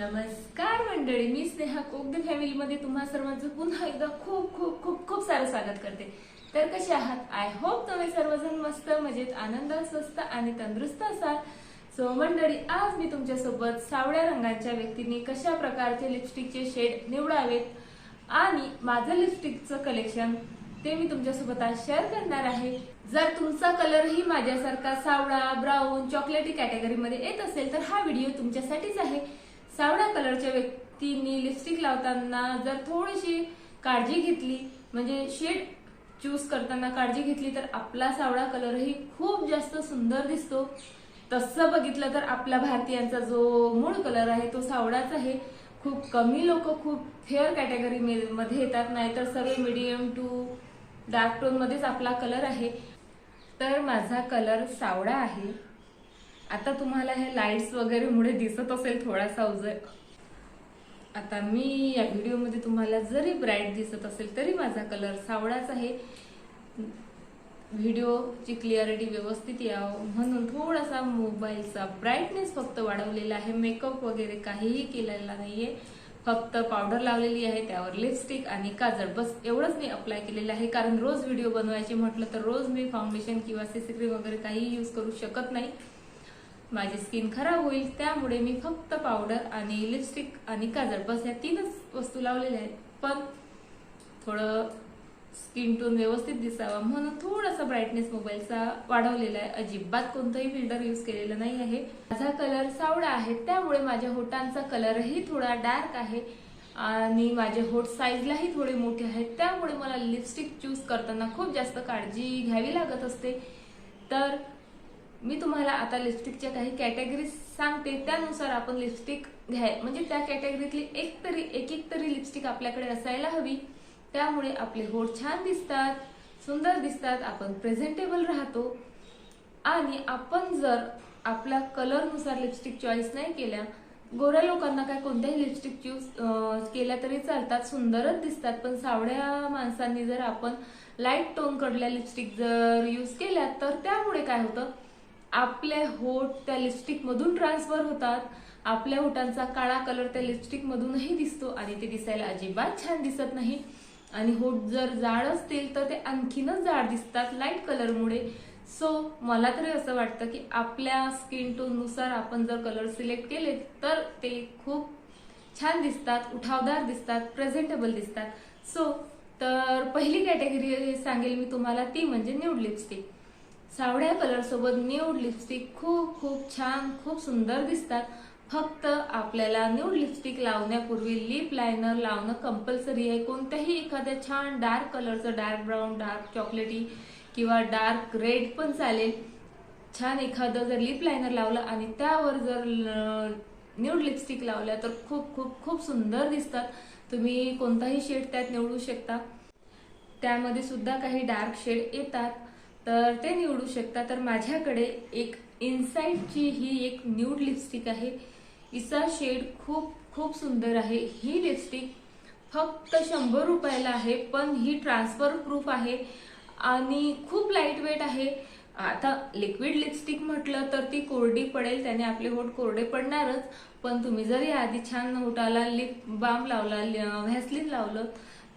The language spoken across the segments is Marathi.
नमस्कार मंडळी मी स्नेहा कोकदे फॅमिलीमध्ये तुम्हा सर्वांचं पुन्हा एकदा खूप खूप खूप खूप सारं स्वागत करते. तर कसे आहात? आय होप तुम्ही सर्वजण मस्त मजेत आनंदात स्वस्त आणि तंदुरुस्त असाल. सो मंडळी आज मी तुमच्यासोबत सावळ्या रंगाच्या व्यक्तींनी कशा प्रकारचे लिपस्टिकचे शेड निवडावेत आणि माझं लिपस्टिकचं कलेक्शन ते मी तुमच्यासोबत आज शेअर करणार आहे. जर तुमचा कलरही माझ्यासारखा सावळा ब्राऊन चॉकलेटी कॅटेगरीमध्ये येत असेल तर हा व्हिडिओ तुमच्यासाठीच आहे. सावळा कलरच्या व्यक्तींनी लिपस्टिक लावताना जर थोडीशी काळजी घेतली म्हणजे शेड चूज करताना काळजी घेतली तर आपला सावळा कलरही खूप जास्त सुंदर दिसतो. तसं बघितलं तर आपल्या भारतीयांचा जो मूळ कलर आहे तो सावळाच आहे. खूप कमी लोक खूप फेअर कॅटेगरी मध्ये येतात नाहीतर सर्व मिडियम टू डार्क टोन मध्येच आपला कलर आहे. तर माझा कलर सावळा आहे. आता तुम्हाला हे लाईट्स वगैरे मुळे दिसत असेल थोडासा उजळ. आता मी या व्हिडिओमध्ये तुम्हाला जरी ब्राईट दिसत असेल तरी माझा कलर सावळाच आहे. व्हिडिओची क्लिअरिटी व्यवस्थित यावं म्हणून थोडासा मोबाईलचा ब्राईटनेस फक्त वाढवलेला आहे. मेकअप वगैरे काहीही केलेला नाहीये. फक्त पावडर लावलेली आहे त्यावर लिपस्टिक आणि काजळ. बस एवढंच मी अप्लाय केलेलं आहे. कारण रोज व्हिडिओ बनवायचे म्हटलं तर रोज मी फाउंडेशन किंवा सीसी क्रीम वगैरे काही यूज करू शकत नाही. माझी स्किन खराब होईल त्यामुळे मी फक्त पावडर आणि लिपस्टिक आणि काजळ बस या तीनच वस्तू लावलेल्या आहेत. पण थोडं स्किन टोन व्यवस्थित दिसावा म्हणून थोडासा ब्राईटनेस मोबाईलचा वाढवलेला आहे. अजिबात कोणतंही फिल्टर यूज केलेला नाही आहे. माझा कलर सावळा आहे त्यामुळे माझ्या होटांचा कलरही थोडा डार्क आहे आणि माझे होट साईजलाही थोडे मोठे आहेत. त्यामुळे मला लिपस्टिक चूज करताना खूप जास्त काळजी घ्यावी लागत असते. तर मी तुम्हाला आता लिपस्टिकच्या काही कॅटेगरीज सांगते. त्यानुसार आपण लिपस्टिक घ्याय म्हणजे त्या कॅटेगरीतली एक तरी एक एक तरी लिपस्टिक आपल्याकडे असायला हवी. त्यामुळे आपले होठ छान दिसतात सुंदर दिसतात आपण प्रेझेंटेबल राहतो. आणि आपण जर आपल्या कलरनुसार लिपस्टिक चॉईस नाही केल्या गोऱ्या लोकांना काय कोणत्याही लिपस्टिक चूज केल्या तरी चालतात सुंदरच दिसतात. पण सावड्या माणसांनी जर आपण लाइट टोन कडल्या लिपस्टिक जर यूज केल्या तर त्यामुळे काय होतं? आपले होठ त्या लिपस्टिक मधून ट्रान्सफर होतात. आपल्या होटांचा काळा कलर त्या लिपस्टिक मधूनही दिसतो आणि ते दिसायला अजिबात छान दिसत नाही. आणि होठ जर जाड असतील तर ते आणखीनच जाड दिसतात लाइट कलरमुळे सो मला तरी असं वाटतं की आपल्या स्किन टोननुसार आपण जर कलर सिलेक्ट केले तर ते खूप छान दिसतात उठावदार दिसतात प्रेझेंटेबल दिसतात. सो तर पहिली कॅटेगरी सांगेल मी तुम्हाला ती म्हणजे न्यूड लिपस्टिक सावळ्या कलर सोबत न्यूड लिपस्टिक खूप खूप छान खूप सुंदर दिसतात. फक्त आपल्याला न्यूड लिपस्टिक लावण्यापूर्वी लिप लायनर लावणं कंपल्सरी आहे. कोणत्याही एखाद्या छान डार्क कलरचं डार्क ब्राऊन डार्क चॉकलेटी किंवा डार्क रेड पण चालेल. छान एखादं जर लिप लायनर लावलं आणि त्यावर जर न्यूड लिपस्टिक लावल्या तर खूप खूप खूप सुंदर दिसतात. तुम्ही कोणताही शेड त्यात निवडू शकता. त्यामध्ये सुद्धा काही डार्क शेड येतात. तर ते निवडू शकता. तर माझ्याकडे एक इनसाइडची ही एक न्यूड लिपस्टिक आहे. इचा शेड खूप खूप सुंदर आहे. ही लिपस्टिक फक्त शंभर रुपयाला आहे पण ही ट्रान्सफर प्रूफ आहे आणि खूप लाइट वेट आहे. आता लिक्विड लिपस्टिक म्हटलं तर ती कोरडी पडेल त्याने आपले होठ कोरडे पडणारच. पण तुम्ही जर आधी छान होटाला लिप बाम लावला व्हॅसलिन लावलं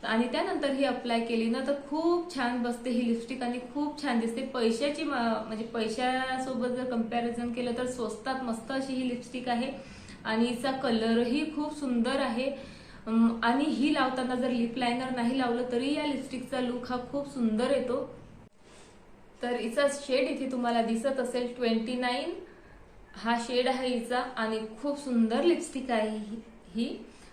आणि त्यानंतर ही अप्लाय केली ना तर खूप छान बसते ही लिपस्टिक आणि खूप छान दिसते. पैशाची म्हणजे पैशासोबत जर कंपॅरिझन केलं तर स्वस्तात मस्त अशी ही लिपस्टिक आहे. आणि हिचा कलरही खूप सुंदर आहे. आणि ही लावताना जर लिप लायनर नाही लावलं तरी या लिपस्टिकचा लुक हा खूप सुंदर येतो. तर हिचा शेड इथे तुम्हाला दिसत असेल ट्वेंटी नाईन हा शेड आहे हिचा आणि खूप सुंदर लिपस्टिक आहे ही.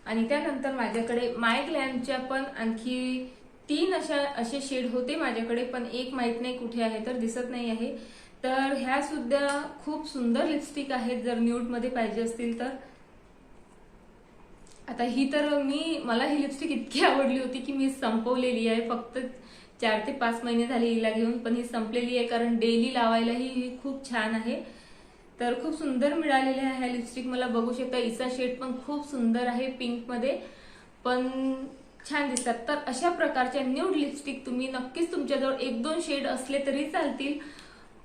आणि त्यानंतर माझ्याकडे माय ग्लॅमच्या पण आणखी तीन अशा असे शेड होते माझ्याकडे पण एक माहीत नाही कुठे आहे तर दिसत नाही आहे. तर ह्या सुद्धा खूप सुंदर लिपस्टिक आहेत जर न्यूटमध्ये पाहिजे असतील तर. आता ही तर मी मला ही लिपस्टिक इतकी आवडली होती की मी संपवलेली आहे. फक्त चार ते पाच महिने झाले हिला घेऊन पण ही संपलेली आहे कारण डेली लावायलाही ही खूप छान आहे. तर खूप सुंदर मिळालेले आहे ह्या लिपस्टिक मला बघू शकता इचा शेड पण खूप सुंदर आहे पिंकमध्ये पण छान दिसतात. तर अशा प्रकारच्या न्यूड लिपस्टिक तुम्ही नक्कीच तुमच्याजवळ एक दोन शेड असले तरी चालतील.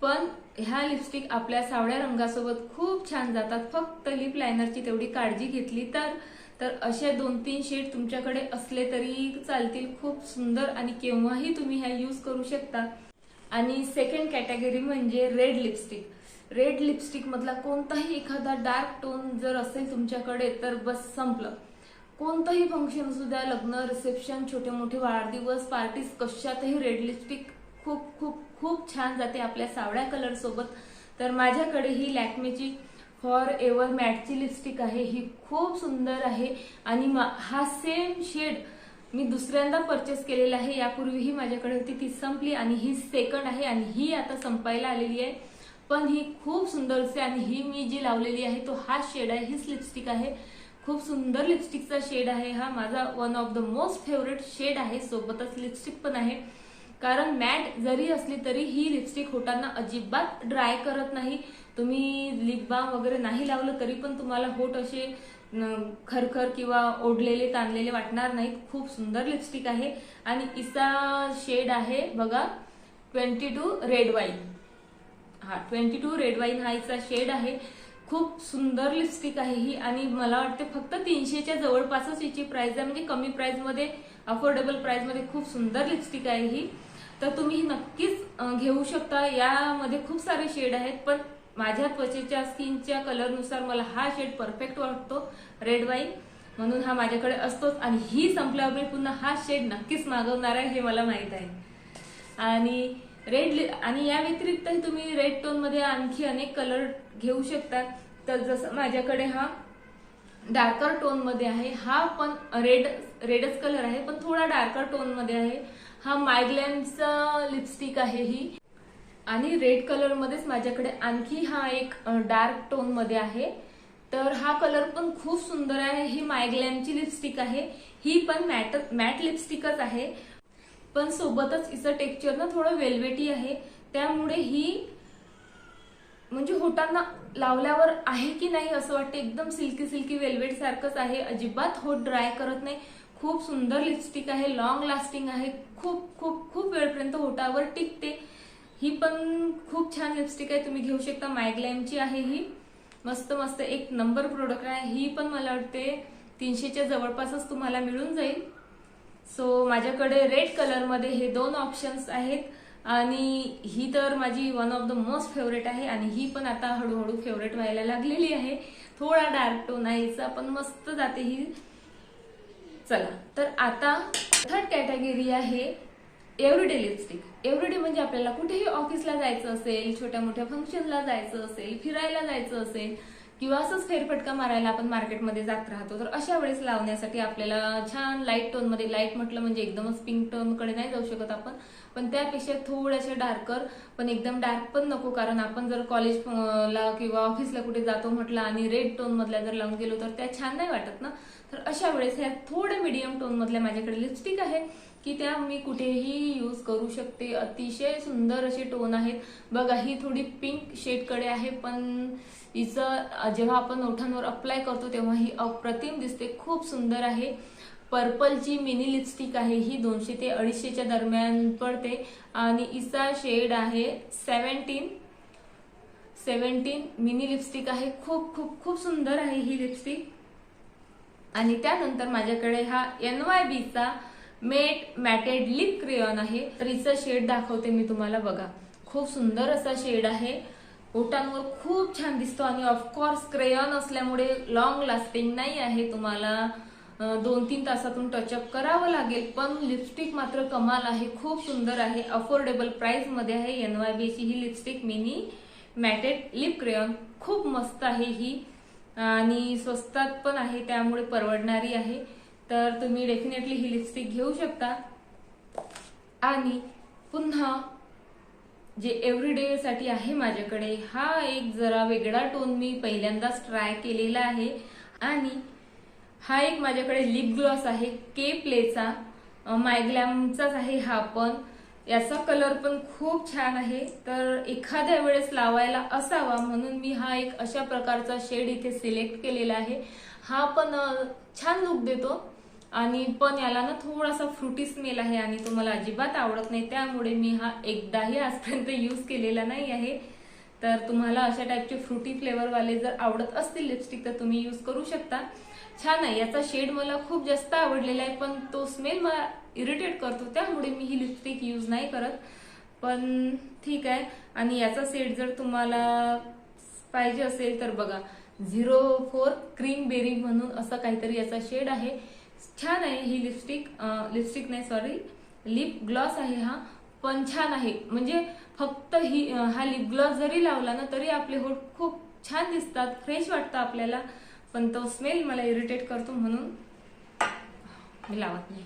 पण ह्या लिपस्टिक आपल्या सावळ्या रंगासोबत खूप छान जातात. फक्त लिप लायनरची तेवढी काळजी घेतली तर. तर असे दोन तीन शेड तुमच्याकडे असले तरी चालतील. खूप सुंदर आणि केव्हाही तुम्ही ह्या यूज करू शकता. आणि सेकंड कॅटेगरी म्हणजे रेड लिपस्टिक रेड लिपस्टिक मधला कोणताही एखादा डार्क टोन जर असेल तुमच्याकडे तर बस संपलं. कोणतंही फंक्शन असू द्या लग्न रिसेप्शन छोटे मोठे वाढदिवस पार्टीज कशातही रेड लिपस्टिक खूप खूप खूप छान जाते आपल्या सावळ्या कलर सोबत. तर माझ्याकडे ही लॅक्मेची फॉर एव्हर मॅटची लिपस्टिक आहे. ही खूप सुंदर आहे आणि मा- हा सेम शेड मी दुसऱ्यांदा परचेस केलेला आहे. यापूर्वीही माझ्याकडे होती. ती संपली आणि ही सेकंड आहे आणि ही आता संपायला आलेली आहे. पण ही खूप सुंदर असते आणि ही मी जी लावलेली आहे तो हा शेड आहे हीच लिपस्टिक आहे. खूप सुंदर लिपस्टिकचा शेड आहे हा. माझा one of the most favourite shade आहे. सोबतच लिपस्टिक पण आहे. कारण मॅट जरी असली तरी ही लिपस्टिक होटांना अजिबात ड्राय करत नाही. तुम्ही लिप बाम वगैरे नाही लावलं तरी पण तुम्हाला होट असे खरखर किंवा ओढलेले ताणलेले वाटणार नाहीत. खूप सुंदर लिपस्टिक आहे. आणि इसा शेड आहे बघा ट्वेंटी टू रेड वाईन हा ट्वेंटी टू रेड वाईन हा हिचा शेड आहे. खूप सुंदर लिपस्टिक आहे ही आणि मला वाटते फक्त तीनशेच्या जवळपासच हिची प्राइस आहे. म्हणजे कमी प्राइसमध्ये अफोर्डेबल प्राइसमध्ये खूप सुंदर लिपस्टिक आहे ही. तर तुम्ही नक्कीच घेऊ शकता. यामध्ये खूप सारे शेड आहेत पण माझ्या त्वचेच्या स्किनच्या कलरनुसार मला हा शेड परफेक्ट वाटतो रेड वाईन म्हणून हा माझ्याकडे असतोच आणि ही संपल्यावर मी पुन्हा हा शेड नक्कीच मागवणार आहे हे मला माहीत आहे. आणि रेड आणि या व्यतिरिक्तही तुम्ही रेड टोनमध्ये आणखी अनेक कलर घेऊ शकता तर जसं माझ्याकडे हा डार्कर टोनमध्ये आहे. हा पण रेड रेडच कलर आहे पण थोडा डार्कर टोनमध्ये आहे. हा मायग्लॅमचा लिपस्टिक आहे ही. आणि रेड कलर मध्येच माझ्याकडे आणखी हा एक डार्क टोनमध्ये आहे. तर हा कलर पण खूप सुंदर आहे. ही मायग्लॅमची लिपस्टिक आहे. ही पण मॅट मॅट लिपस्टिकच आहे. पण सोबतच हिचं टेक्स्चर ना थोडं वेलवेटी आहे. त्यामुळे ही म्हणजे होटांना लावल्यावर आहे की नाही असं वाटतं. एकदम सिल्की सिल्की वेलवेट सारखंच आहे. अजिबात होट ड्राय करत नाही. खूप सुंदर लिपस्टिक आहे. लॉंग लास्टिंग आहे. खूप खूप खूप वेळपर्यंत होटावर टिकते. ही पण खूप छान लिपस्टिक आहे. तुम्ही घेऊ शकता. मायग्लॅमची आहे ही. मस्त मस्त एक नंबर प्रोडक्ट आहे. ही पण मला वाटते तीनशेच्या जवळपासच तुम्हाला मिळून जाईल. सो माझ्याकडे रेड कलरमध्ये हे दोन ऑप्शन्स आहेत. आणि ही तर माझी one of the most favourite आहे. आणि ही पण आता हळूहळू फेवरेट व्हायला लागलेली आहे. थोडा डार्क टोन आहे हिचा पण मस्त जाते ही. चला तर आता थर्ड कॅटेगरी आहे एव्हरीडे लिपस्टिक एव्हरीडे म्हणजे आपल्याला कुठेही ऑफिसला जायचं असेल छोट्या मोठ्या फंक्शनला जायचं असेल फिरायला जायचं असेल किंवा असंच फेरफटका मारायला आपण मार्केटमध्ये जात राहतो तर अशा वेळेस लावण्यासाठी आपल्याला छान लाइट टोनमध्ये लाइट म्हटलं म्हणजे एकदमच पिंक टोनकडे नाही जाऊ शकत आपण. पण त्यापेक्षा थोड्याशा डार्कर पण एकदम डार्क पण नको कारण आपण जर कॉलेजला किंवा ऑफिसला कुठे जातो म्हटलं आणि रेड टोन मधल्या जर लावून गेलो तर त्या छान नाही वाटत ना? तर अशा वेळेस ह्या थोड्या मिडियम टोन मधल्या माझ्याकडे लिपस्टिक आहे की त्या मी कुठेही यूज करू शकते. अतिशय सुंदर असे टोन आहेत. बघा ही थोडी पिंक शेडकडे आहे पण हिचं जेव्हा आपण ओठांवर अप्लाय करतो तेव्हा ही अप्रतिम दिसते. खूप सुंदर आहे. पर्पलची मिनी लिपस्टिक आहे. ही दोनशे ते अडीचशेच्या दरम्यान पडते. आणि इचा शेड आहे. सेवन्टीन सेवन्टीन मिनी लिपस्टिक आहे. खूप खूप खूप सुंदर आहे ही लिपस्टिक. आणि त्यानंतर माझ्याकडे हा एन वाय बीचा मेट मॅटेड लिप क्रेयॉन आहे. तर हिचा शेड दाखवते मी तुम्हाला. बघा खूप सुंदर असा शेड आहे. ओटांवर खूप छान दिसतो. आणि ऑफकोर्स क्रेयॉन असल्यामुळे लॉंग लास्टिंग नाही आहे तुम्हाला. दोन तीन तासातून टचअप करावं लागेल. पण लिपस्टिक मात्र कमाल आहे खूप सुंदर आहे अफोर्डेबल प्राइसमध्ये आहे. एन वाय ही lipstick mini matted lip crayon खूप मस्त आहे ही. आणि स्वस्तात पण आहे त्यामुळे परवडणारी आहे. तर तुम्ही डेफिनेटली ही लिपस्टिक घेऊ शकता. आणि पुन्हा जे एव्हरीडे साठी आहे माझ्याकडे हा एक जरा वेगळा टोन मी पहिल्यांदाच ट्राय केलेला आहे. आणि हा एक माझ्याकडे लिप ग्लॉस आहे के प्लेचा मायग्लॅमचाच आहे हा पण. याचा कलर पण खूप छान आहे. तर एखाद्या वेळेस लावायला असावा म्हणून मी हा एक अशा प्रकारचा शेड इथे सिलेक्ट केलेला आहे. हा पण छान लुक देतो. आणि पण याला ना थोडासा फ्रुटी स्मेल आहे आणि तो मला अजिबात आवडत नाही. त्यामुळे मी हा एकदाही आजपर्यंत यूज केलेला नाही आहे. तर तुम्हाला अशा टाईपचे फ्रुटी फ्लेवरवाले जर आवडत असतील लिपस्टिक तर तुम्ही यूज करू शकता. छान आहे. याचा शेड मला खूप जास्त आवडलेला आहे पण तो स्मेल मला इरिटेट करतो. त्यामुळे मी ही लिपस्टिक यूज नाही करत. पण ठीक आहे. आणि याचा सेट जर तुम्हाला पाहिजे असेल तर बघा. झिरो फोर क्रीम बेरी म्हणून असं काहीतरी याचा शेड आहे. छान आहे ही लिपस्टिक लिपस्टिक नाही सॉरी लिप ग्लॉस आहे हा. पण छान आहे. म्हणजे फक्त ही हा लिप ग्लॉस जरी लावला ना तरी आपले होठ खूप छान दिसतात. फ्रेश वाटतं आपल्याला. पण तो स्मेल मला इरिटेट करतो म्हणून मी लावत नाही.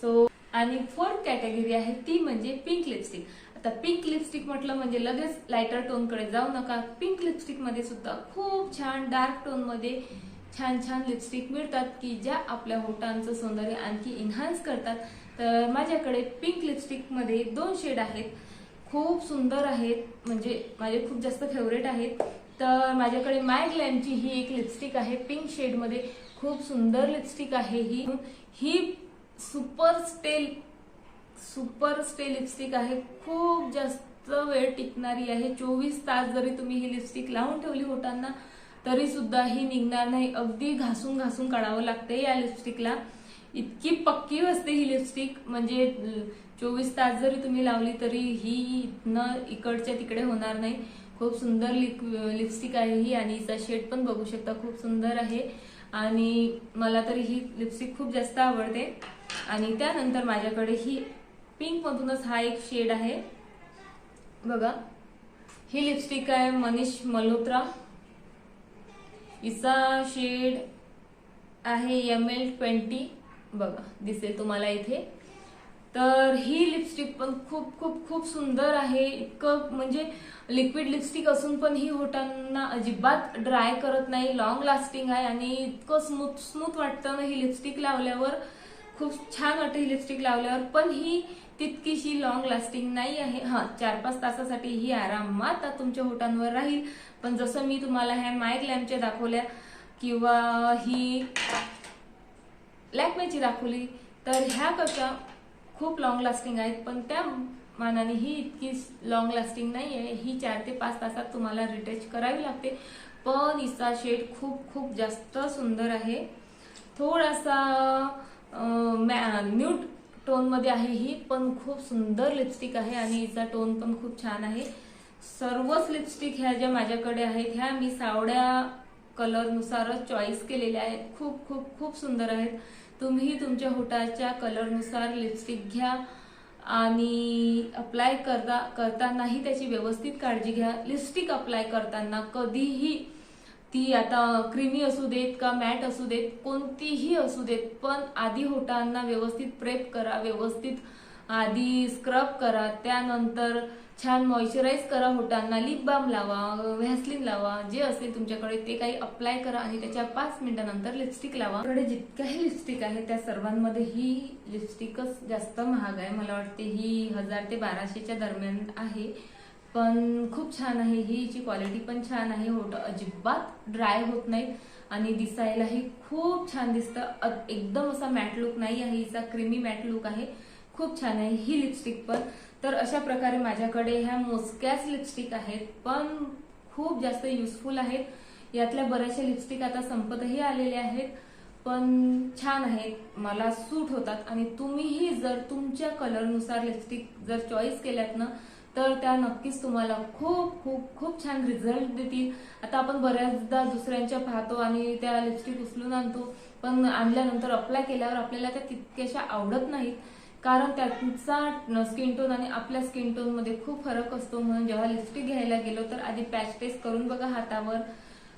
सो आणि फोर्थ कॅटेगरी आहे ती म्हणजे पिंक लिपस्टिक आता पिंक लिपस्टिक म्हटलं म्हणजे लगेच लायटर टोनकडे जाऊ नका. पिंक लिपस्टिकमध्ये सुद्धा खूप छान डार्क टोनमध्ये छान छान लिपस्टिक मिळतात की ज्या आपल्या होटांचं सौंदर्य आणखी इन्हान्स करतात. तर माझ्याकडे पिंक लिपस्टिकमध्ये दोन शेड आहेत. खूप सुंदर आहेत म्हणजे माझे खूप जास्त फेवरेट आहेत. तर माझ्याकडे माय ग्लॅमची ही एक लिपस्टिक आहे. पिंक शेडमध्ये खूप सुंदर लिपस्टिक आहे ही. ही सुपर स्टेल सुपर स्टे लिपस्टिक आहे. खूप जास्त वेळ टिकणारी आहे. चोवीस तास जरी तुम्ही ही लिपस्टिक लावून ठेवली होताना तरी सुद्धा ही निघणार नाही. अगदी घासून घासून काढावं लागते या लिपस्टिकला इतकी पक्की असते ही लिपस्टिक म्हणजे चोवीस तास जरी तुम्ही लावली तरी ही इथनं इकडच्या तिकडे होणार नाही. खूप सुंदर लिप लिपस्टिक आहे ही आणि हिचा शेड पण बघू शकता खूप सुंदर आहे. आणि मला तरी ही लिपस्टिक खूप जास्त आवडते. आणि त्यानंतर माझ्याकडे ही पिंक मधूनच हा एक शेड आहे. बघा ही लिपस्टिक आहे मनीष मल्होत्रा. हिचा शेड आहे एम एल ट्वेंटी बघा दिसेल तुम्हाला इथे. तर ही लिपस्टिक पण खूप खूप खूप सुंदर आहे. इतकं म्हणजे लिक्विड लिपस्टिक असून पण ही होटांना अजिबात ड्राय करत नाही लॉंग लास्टिंग आहे आणि इतकं स्मूथ स्मूथ वाटतं ना ही लिपस्टिक लावल्यावर. खूप छान वाटतं ही लिपस्टिक लावल्यावर. पण ही तितकीशी लॉंग लास्टिंग नाही आहे. हा चार पाच तासासाठी ही आरामात तुमच्या होटांवर राहील. पण जसं मी तुम्हाला ह्या माय लॅम्पच्या दाखवल्या किंवा ही लॅकमेची दाखवली तर ह्या कशा खूप लॉंग लास्टिंग आहेत पण त्या मानाने ही इतकी लॉंग लास्टिंग नाही आहे ही चार ते पाच तासात तुम्हाला रिटच करावी लागते. पण हिचा शेड खूप खूप जास्त सुंदर आहे. थोडासा न्यूट टोनमध्ये आहे ही पण खूप सुंदर लिपस्टिक आहे आणि हिचा टोन पण खूप छान आहे. सर्वच लिपस्टिक ह्या ज्या माझ्याकडे आहेत ह्या मी सावड्या कलरनुसारच चॉईस केलेल्या आहेत. खूप खूप खूप सुंदर आहेत. तुम्ही तुमच्या होटाच्या कलरनुसार लिपस्टिक घ्या आणि अप्लाय करता करतानाही त्याची व्यवस्थित काळजी घ्या. लिपस्टिक अप्लाय करताना कधीही ती आता क्रीमी असू देत का मॅट असू देत कोणतीही असू देत पण आधी होटांना व्यवस्थित प्रेप करा व्यवस्थित आधी स्क्रब करा त्यानंतर छान मॉइश्चराईज करा होटांना लिप बाम लावा व्हॅसलिन लावा जे असेल तुमच्याकडे ते काही अप्लाय करा आणि त्याच्या पाच मिनिटानंतर लिपस्टिक लावा. कडे जितक्याही लिपस्टिक आहे त्या सर्वांमध्ये ही लिपस्टिकच जास्त महाग आहे. मला वाटते ही हजार ते बाराशेच्या दरम्यान आहे. पण खूप छान आहे. हिची क्वालिटी पण छान आहे. होट अजिबात ड्राय होत नाही आणि दिसायलाही खूप छान दिसतं. एकदम असा मॅट लुक नाही आहे. हिचा क्रीमी मॅट लुक आहे. खूप छान आहे ही लिपस्टिक पण. तर अशा प्रकारे माझ्याकडे ह्या मोजक्याच लिपस्टिक आहेत पण खूप जास्त युजफुल आहेत. यातल्या बऱ्याचशा लिपस्टिक आता संपतही आलेल्या आहेत पण छान आहेत. मला सूट होतात. आणि तुम्हीही जर तुमच्या कलरनुसार लिपस्टिक जर चॉईस केल्यात ना तर त्या नक्कीच तुम्हाला खूप खूप खूप छान रिझल्ट देतील. आता आपण बऱ्याचदा दुसऱ्यांच्या पाहतो आणि त्या लिपस्टिक उचलून आणतो पण आणल्यानंतर अप्लाय केल्यावर आपल्याला त्या तितक्याशा आवडत नाहीत. कारण त्यांचा स्किन टोन आणि आपल्या स्किन टोनमध्ये खूप फरक असतो. म्हणून जेव्हा लिपस्टिक घ्यायला गेलो तर आधी पॅच टेस्ट करून बघा हातावर.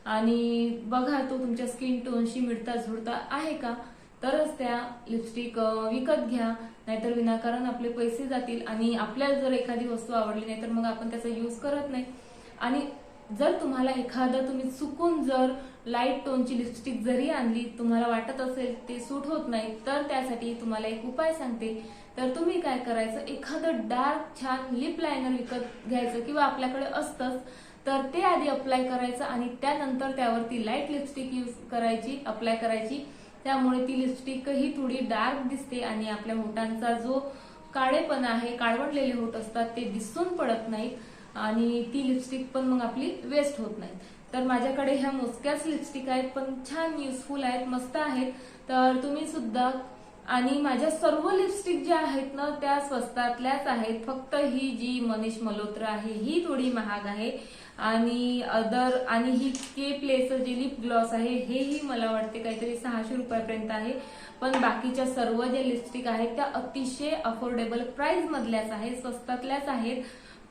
आणि बघा तो तुमच्या स्किन टोनशी मिळता जुळता आहे का? तरच त्या लिपस्टिक विकत घ्या. नाहीतर विनाकारण आपले पैसे जातील. आणि आपल्याला जर एखादी वस्तू आवडली नाही तर मग आपण त्याचा यूज करत नाही. आणि जर तुम्हाला एखादं तुम्ही चुकून जर लाइट टोनची लिपस्टिक जरी आणली तुम्हाला वाटत असेल ते सूट होत नाही तर त्यासाठी तुम्हाला एक उपाय सांगते. तर तुम्ही काय करायचं एखादं डार्क छान लिप लायनर विकत घ्यायचं किंवा आपल्याकडे असतंच तर ते आधी अप्लाय करायचं आणि त्यानंतर त्यावरती लाइट लिपस्टिक यूज करायची अप्लाय करायची. त्यामुळे ती लिपस्टिक ही थोडी डार्क दिसते आणि आपल्या होटांचा जो काळेपणा आहे काळवडलेले होत असतात ते दिसून पडत नाहीत. आणि ती लिपस्टिक पण मग आपली वेस्ट होत नाही. तर माझ्याकडे ह्या मोजक्याच लिपस्टिक आहेत पण छान युजफुल आहेत मस्त आहेत. तर तुम्ही सुद्धा आणि माझ्या सर्व लिपस्टिक ज्या आहेत ना त्या स्वस्तातल्याच आहेत. फक्त ही जी मनीष मल्होत्रा आहे ही थोडी महाग आहे. आणि अदर आणि ही के प्लेसर जे लिप ग्लॉस आहे हेही मला वाटते काहीतरी सहाशे रुपयापर्यंत आहे. पण बाकीच्या सर्व ज्या लिपस्टिक आहेत त्या अतिशय अफोर्डेबल प्राइस मधल्याच आहेत स्वस्तातल्याच आहेत.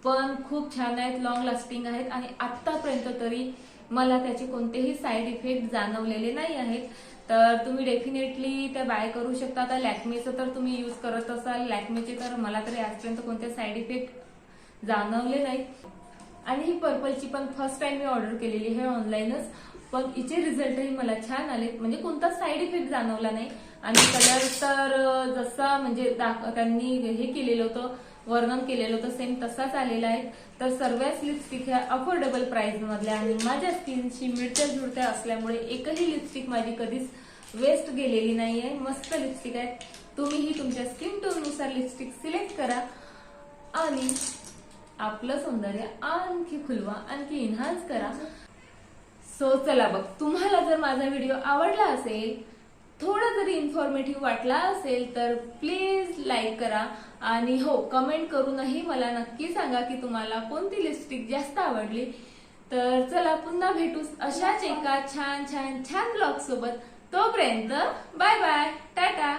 पण खूप छान आहेत लॉंग लास्टिंग आहेत आणि आतापर्यंत तरी मला त्याचे कोणतेही साईड इफेक्ट जाणवलेले नाही आहेत. तर तुम्ही डेफिनेटली त्या बाय करू शकता. आता लॅक्मेचं तर तुम्ही युज करत असाल. लॅक्मेचे तर मला तरी आजपर्यंत कोणते साईड इफेक्ट जाणवले नाही. आणि ही पर्पलची पण फर्स्ट टाइम मी ऑर्डर केलेली आहे ऑनलाईनच पण हिचे रिझल्टही मला छान आले. म्हणजे कोणताच साईड इफेक्ट जाणवला नाही. आणि कलर तर जसा म्हणजे त्यांनी हे केलेलं होतं वर्णन केलेलं होतं सेम तसाच आलेला आहे. तर सर्वच लिपस्टिक ह्या अफोर्डेबल प्राइस मधल्या आणि माझ्या स्किनशी मिळत्या जुळत्या असल्यामुळे एकही लिपस्टिक माझी कधीच वेस्ट गेलेली नाहीये. मस्त लिपस्टिक आहे. तुम्हीही तुमच्या स्किन टोननुसार लिपस्टिक सिलेक्ट करा. आणि आपलं सौंदर्य आणखी खुलवा आणखी इन्हान्स करा. सो चला बघ तुम्हाला जर माझा व्हिडिओ आवडला असेल थोडा जरी इन्फॉर्मेटिव्ह वाटला असेल तर प्लीज लाईक करा. आणि हो कमेंट करूनही मला नक्की सांगा की तुम्हाला कोणती लिपस्टिक जास्त आवडली. तर चला पुन्हा भेटू अशाच एका छान छान छान ब्लॉग सोबत. तोपर्यंत बाय बाय टाटा